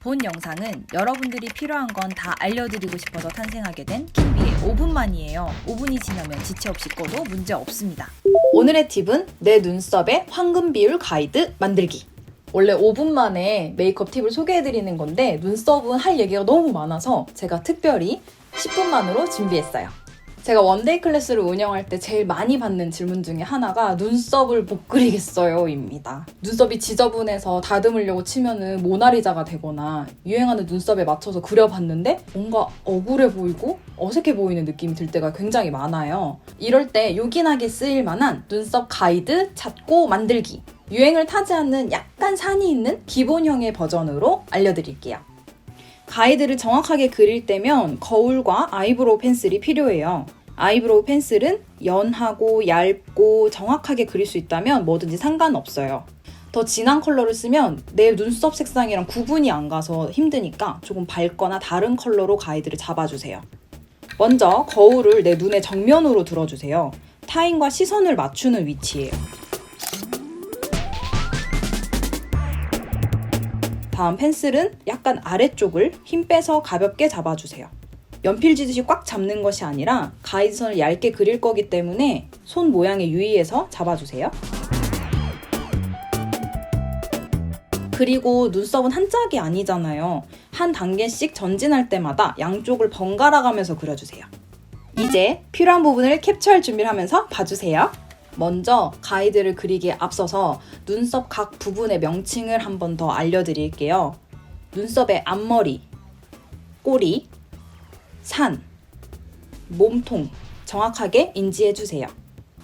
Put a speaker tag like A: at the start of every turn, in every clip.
A: 본 영상은 여러분들이 필요한 건 다 알려드리고 싶어서 탄생하게 된 킴비의 5분만이에요. 5분이 지나면 지체 없이 꺼도 문제 없습니다. 오늘의 팁은 내 눈썹의 황금 비율 가이드 만들기. 원래 5분 만에 메이크업 팁을 소개해드리는 건데 눈썹은 할 얘기가 너무 많아서 제가 특별히 10분만으로 준비했어요. 제가 원데이 클래스를 운영할 때 제일 많이 받는 질문 중에 하나가 눈썹을 못 그리겠어요 입니다. 눈썹이 지저분해서 다듬으려고 치면은 모나리자가 되거나 유행하는 눈썹에 맞춰서 그려봤는데 뭔가 억울해 보이고 어색해 보이는 느낌이 들 때가 굉장히 많아요. 이럴 때 요긴하게 쓰일 만한 눈썹 가이드 찾고 만들기. 유행을 타지 않는 약간 산이 있는 기본형의 버전으로 알려드릴게요. 가이드를 정확하게 그릴 때면 거울과 아이브로우 펜슬이 필요해요. 아이브로우 펜슬은 연하고 얇고 정확하게 그릴 수 있다면 뭐든지 상관없어요. 더 진한 컬러를 쓰면 내 눈썹 색상이랑 구분이 안 가서 힘드니까 조금 밝거나 다른 컬러로 가이드를 잡아주세요. 먼저 거울을 내 눈의 정면으로 들어주세요. 타인과 시선을 맞추는 위치예요. 다음 펜슬은 약간 아래쪽을 힘 빼서 가볍게 잡아주세요. 연필 쥐듯이 꽉 잡는 것이 아니라 가이드선을 얇게 그릴 거기 때문에 손 모양에 유의해서 잡아주세요. 그리고 눈썹은 한 짝이 아니잖아요. 한 단계씩 전진할 때마다 양쪽을 번갈아 가면서 그려주세요. 이제 필요한 부분을 캡처할 준비를 하면서 봐주세요. 먼저 가이드를 그리기에 앞서서 눈썹 각 부분의 명칭을 한 번 더 알려드릴게요. 눈썹의 앞머리, 꼬리, 산, 몸통 정확하게 인지해주세요.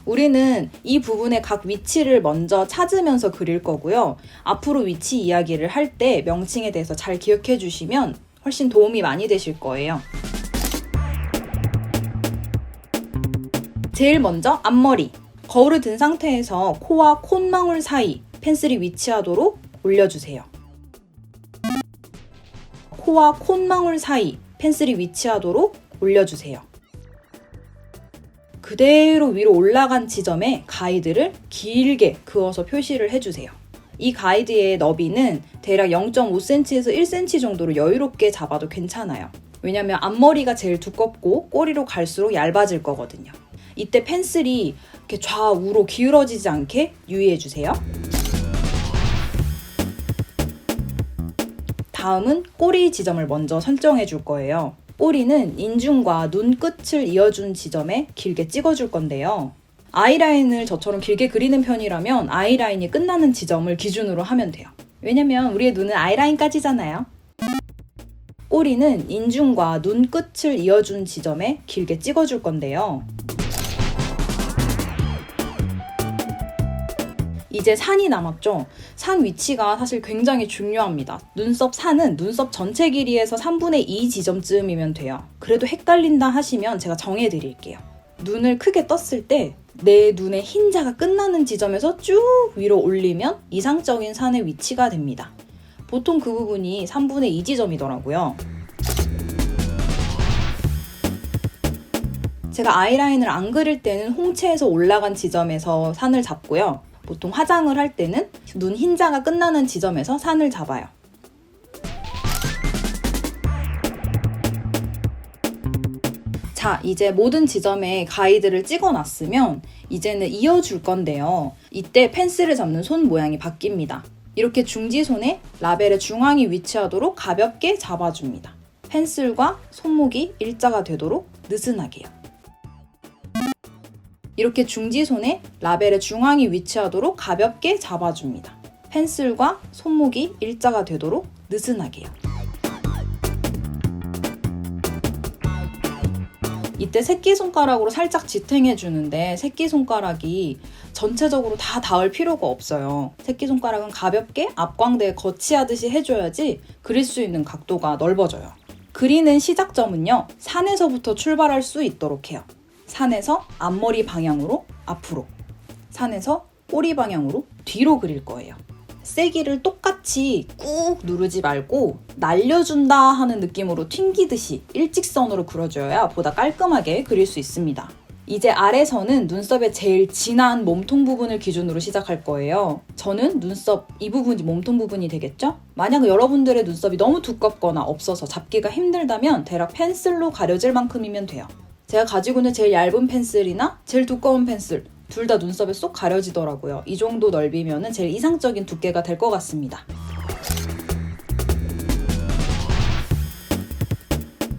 A: 우리는 이 부분의 각 위치를 먼저 찾으면서 그릴 거고요. 앞으로 위치 이야기를 할 때 명칭에 대해서 잘 기억해 주시면 훨씬 도움이 많이 되실 거예요. 제일 먼저 앞머리. 거울을 든 상태에서 코와 콧망울 사이 펜슬이 위치하도록 올려주세요. 코와 콧망울 사이 펜슬이 위치하도록 올려주세요. 그대로 위로 올라간 지점에 가이드를 길게 그어서 표시를 해주세요. 이 가이드의 너비는 대략 0.5cm에서 1cm 정도로 여유롭게 잡아도 괜찮아요. 왜냐면 앞머리가 제일 두껍고 꼬리로 갈수록 얇아질 거거든요. 이때 펜슬이 이렇게 좌우로 기울어지지 않게 유의해 주세요. 다음은 꼬리 지점을 먼저 설정해 줄 거예요. 꼬리는 인중과 눈 끝을 이어준 지점에 길게 찍어줄 건데요. 아이라인을 저처럼 길게 그리는 편이라면 아이라인이 끝나는 지점을 기준으로 하면 돼요. 왜냐면 우리의 눈은 아이라인까지잖아요. 꼬리는 인중과 눈 끝을 이어준 지점에 길게 찍어줄 건데요. 이제 산이 남았죠. 산 위치가 사실 굉장히 중요합니다. 눈썹 산은 눈썹 전체 길이에서 3분의 2 지점쯤이면 돼요. 그래도 헷갈린다 하시면 제가 정해 드릴게요. 눈을 크게 떴을 때 내 눈의 흰자가 끝나는 지점에서 쭉 위로 올리면 이상적인 산의 위치가 됩니다. 보통 그 부분이 3분의 2 지점이더라고요. 제가 아이라인을 안 그릴 때는 홍채에서 올라간 지점에서 산을 잡고요. 보통 화장을 할 때는 눈 흰자가 끝나는 지점에서 산을 잡아요. 자, 이제 모든 지점에 가이드를 찍어 놨으면 이제는 이어줄 건데요. 이때 펜슬을 잡는 손 모양이 바뀝니다. 이렇게 중지손에 라벨의 중앙이 위치하도록 가볍게 잡아줍니다. 펜슬과 손목이 일자가 되도록 느슨하게요. 이렇게 중지손에 라벨의 중앙이 위치하도록 가볍게 잡아줍니다. 펜슬과 손목이 일자가 되도록 느슨하게요. 이때 새끼손가락으로 살짝 지탱해 주는데 새끼손가락이 전체적으로 다 닿을 필요가 없어요. 새끼손가락은 가볍게 앞광대에 거치하듯이 해줘야지 그릴 수 있는 각도가 넓어져요. 그리는 시작점은요, 산에서부터 출발할 수 있도록 해요. 산에서 앞머리 방향으로 앞으로, 산에서 꼬리 방향으로 뒤로 그릴 거예요. 세기를 똑같이 꾹 누르지 말고 날려준다 하는 느낌으로 튕기듯이 일직선으로 그려줘야 보다 깔끔하게 그릴 수 있습니다. 이제 아래선은 눈썹의 제일 진한 몸통 부분을 기준으로 시작할 거예요. 저는 눈썹 이 부분이 몸통 부분이 되겠죠? 만약 여러분들의 눈썹이 너무 두껍거나 없어서 잡기가 힘들다면 대략 펜슬로 가려질 만큼이면 돼요. 제가 가지고 있는 제일 얇은 펜슬이나 제일 두꺼운 펜슬 둘 다 눈썹에 쏙 가려지더라고요. 이 정도 넓이면 제일 이상적인 두께가 될 것 같습니다.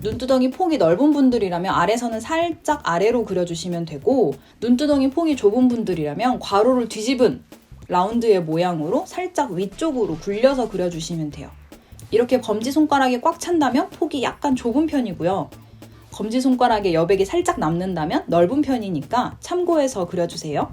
A: 눈두덩이 폭이 넓은 분들이라면 아래서는 살짝 아래로 그려주시면 되고 눈두덩이 폭이 좁은 분들이라면 괄호를 뒤집은 라운드의 모양으로 살짝 위쪽으로 굴려서 그려주시면 돼요. 이렇게 검지 손가락이 꽉 찬다면 폭이 약간 좁은 편이고요. 검지 손가락에 여백이 살짝 남는다면 넓은 편이니까 참고해서 그려주세요.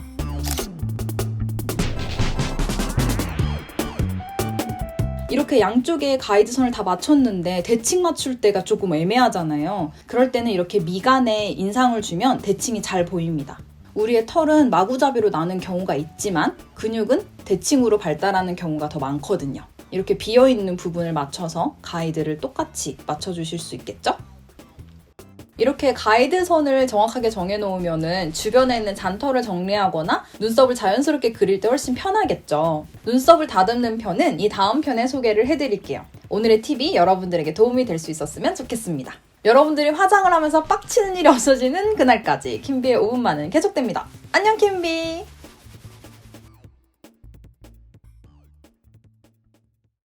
A: 이렇게 양쪽에 가이드선을 다 맞췄는데 대칭 맞출 때가 조금 애매하잖아요. 그럴 때는 이렇게 미간에 인상을 주면 대칭이 잘 보입니다. 우리의 털은 마구잡이로 나는 경우가 있지만 근육은 대칭으로 발달하는 경우가 더 많거든요. 이렇게 비어있는 부분을 맞춰서 가이드를 똑같이 맞춰주실 수 있겠죠? 이렇게 가이드선을 정확하게 정해놓으면은 주변에 있는 잔털을 정리하거나 눈썹을 자연스럽게 그릴 때 훨씬 편하겠죠. 눈썹을 다듬는 편은 이 다음 편에 소개를 해드릴게요. 오늘의 팁이 여러분들에게 도움이 될 수 있었으면 좋겠습니다. 여러분들이 화장을 하면서 빡치는 일이 없어지는 그날까지 킴비의 5분만은 계속됩니다. 안녕 킴비!